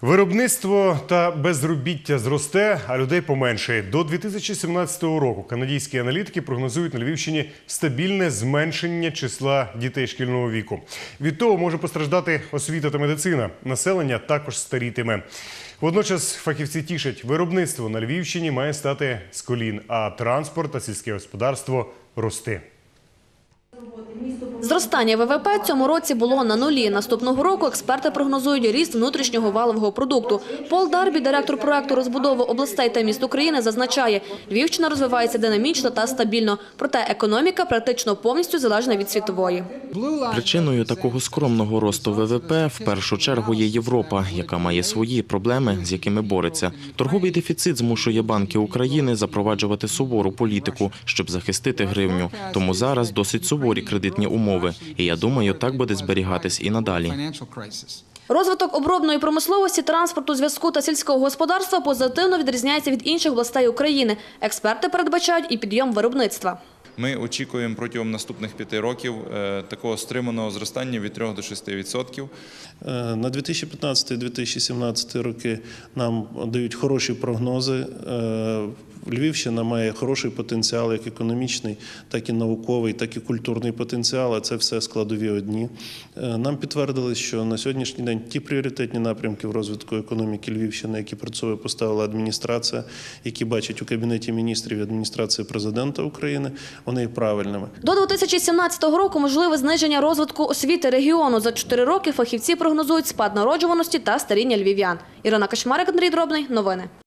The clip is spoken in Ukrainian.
Виробництво та безробіття зросте, а людей поменшає. До 2017 року канадські аналітики прогнозують на Львівщині стабільне зменшення числа дітей шкільного віку. Від того може постраждати освіта та медицина. Населення також старітиме. Водночас фахівці тішать, виробництво на Львівщині має стати з колін, а транспорт та сільське господарство рости. Зростання ВВП цьому році було на нулі. Наступного року експерти прогнозують ріст внутрішнього валового продукту. Пол Дарбі, директор проекту розбудови областей та міст України, зазначає, Львівщина розвивається динамічно та стабільно. Проте економіка практично повністю залежна від світової. Причиною такого скромного росту ВВП в першу чергу є Європа, яка має свої проблеми, з якими бореться. Торговий дефіцит змушує банки України запроваджувати сувору політику, щоб захистити гривню. Тому зараз досить суворі кредитні умови. І я думаю, так буде зберігатись і надалі. Розвиток обробної промисловості, транспорту, зв'язку та сільського господарства позитивно відрізняється від інших областей України. Експерти передбачають і підйом виробництва. Ми очікуємо протягом наступних п'яти років е, такого стриманого зростання від 3 до 6 відсотків. Е, На 2015-2017 роки нам дають хороші прогнози. Львівщина має хороший потенціал, як економічний, так і науковий, так і культурний потенціал. А це все складові одні. Е, Нам підтвердили, що на сьогоднішній день ті пріоритетні напрямки в розвитку економіки Львівщини, які собою поставила адміністрація, які бачить у кабінеті міністрів і адміністрації президента України, вони є правильними. До 2017 року можливе зниження розвитку освіти регіону. За чотири роки фахівці прогнозують спад народжуваності та старіння львів'ян. Ірина Кошмарик, Андрій Дробний. Новини.